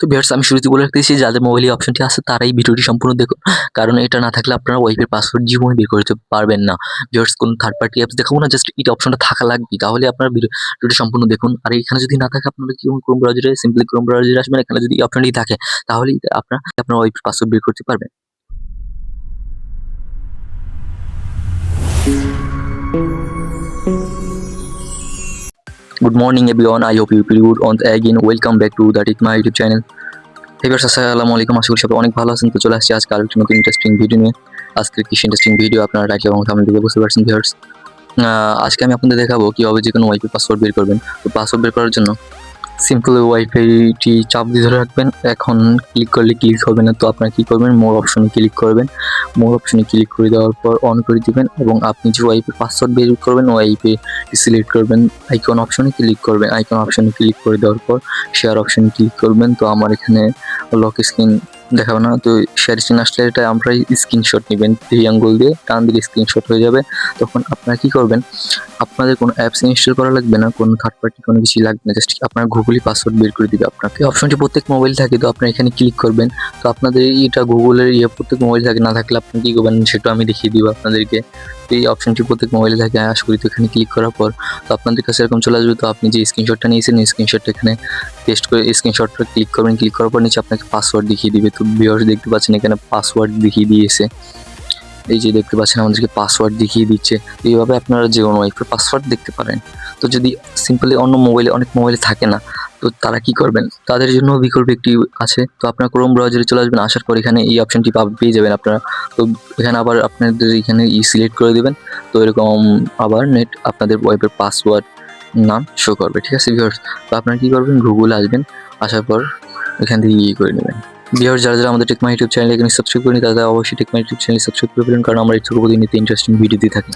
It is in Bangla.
তো ভিউয়ার্স আমি শুরুতে বলে রাখতেছি যাদের মোবাইলে অপশনটি আছে, তারাই ভিডিওটি সম্পূর্ণ দেখুন কারণ এটা না থাকলে আপনারা ওয়াইফের পাসওয়ার্ড জীবনে বের করতে পারবেন না। ভিউয়ার্স কোনো থার্ড পার্টি অ্যাপস দেখাবো না জাস্ট এই অপশনটা থাকা লাগবে। তাহলে আপনারা ভিডিওটি সম্পূর্ণ দেখুন। আর এখানে যদি না থাকে, আপনারা কি ক্রোম ব্রাউজারে সিম্পলি ক্রোম ব্রাউজারে আসবেন। এখানে যদি অপশনটি থাকে, তাহলেই আপনারা, আপনার ওয়াইফের পাসওয়ার্ড বের করতে পারবেন। Good morning everyone. I hope you feel on On again, welcome back to the it my YouTube channel এবার আসসালামু আলাইকুম আশা করি সবাই অনেক ভালো আছেন। তো চলে আসছি আজকে আরেকটি নতুন ইন্টারেস্টিং ভিডিও নিয়ে। আজকে কিছু ইন্টারেস্টিং ভিডিও আপনারা রাখি এবং থাম্বনেল দেখে বুঝতে পারছেন ভিউয়ার্স আজকে আমি আপনাদের দেখাবো কীভাবে যে কোনো ওয়াইফাই পাসওয়ার্ড বের করবেন। তো পাসওয়ার্ড বের করার জন্য সিম্পল ওয়াইফাইটি চাপ দিয়ে ধরে রাখবেন। এখন ক্লিক করলে ক্লিক হবে না, তো আপনারা কী করবেন? মোর অপশনে ক্লিক করবেন। মোর অপশনে ক্লিক করে দেওয়ার পর অন করে দিবেন এবং আপনি যে ওয়াইফাই পাসওয়ার্ড বের করবেন ওয়াইফাই সিলেক্ট করবেন। আইকন অপশনে ক্লিক করবেন। আইকন অপশনে ক্লিক করে দেওয়ার পর শেয়ার অপশনে ক্লিক করবেন। তো আমার এখানে লক স্ক্রিন দেখাবে না, তো শেয়ার স্ক্রিন আসলে এটা আমরা স্ক্রিনশট নেবেন থ্রি আঙ্গুল দিয়ে টান দিলে স্ক্রিনশট হয়ে যাবে, তখন আপনারা কি করবেন, আপনাদের কোনো অ্যাপস ইনস্টল করা লাগবে না, কোনো থার্ড পার্টি কোনো কিছু লাগবে না জাস্ট আপনার গুগলই পাসওয়ার্ড বের করে দিবে আপনাকে। অপশনটি প্রত্যেক মোবাইল থাকে, তো আপনারা এখানে ক্লিক করবেন, তো আপনাদের এটা গুগলের ইয়ে প্রত্যেক মোবাইল থাকে, না থাকলে আপনি কী করবেন, সেটা আমি দেখিয়ে দিব আপনাদেরকে। তো এই অপশনটি প্রত্যেক মোবাইলে থাকে আশা করি তো এখানে ক্লিক করার পর, তো আপনাদের কাছে এরকম চলে আসবে, তো আপনি যে স্ক্রিনশটটা নিয়েছেন স্ক্রিনশটটা এখানে পেস্ট করে স্ক্রিনশটটা ক্লিক করবেন ক্লিক করার পর নিচে আপনাকে পাসওয়ার্ড দেখিয়ে দিবে, তো ভিউয়ার্স দেখতে পাচ্ছেন, এখানে পাসওয়ার্ড দেখিয়ে দিয়েছে। এই যে দেখতে পাচ্ছেন, আমাদেরকে পাসওয়ার্ড দেখিয়ে দিচ্ছে। তো এইভাবে আপনারা যে কোনো ওয়াইফের পাসওয়ার্ড দেখতে পারেন। তো যদি সিম্পলি অন্য মোবাইলে অনেক মোবাইলে থাকে না, তো তারা কি করবেন? তাদের জন্য বিকল্প একটি আছে। তো আপনার ক্রোম ব্রাউজারে চলে আসবেন, আসার পর এখানে এই অপশনটি পেয়ে যাবেন আপনারা। তো এখানে আবার আপনাদের এখানে ই সিলেক্ট করে দেবেন। তো এরকম আবার নেট আপনাদের ওয়াইফের পাসওয়ার্ড নাম শো করবে, ঠিক আছে ভিউয়ার্স তো আপনারা কি করবেন? গুগলে আসবেন, আসার পর এখান থেকে ইয়ে করে নেবেন। ভিউয়ার্স যারা যারা আমাদের টেকমা ইউটিউব চ্যানেল এখানে সাবস্ক্রাইব করেনি, তারা অবশ্যই টেকমা ইউটিউব চ্যানেল সাবস্ক্রাইব করে ফেলুন, কারণ আমরা ইচ্ছুক প্রতিনিয়ত ইন্টারেস্টিং ভিডিও দিয়ে থাকি।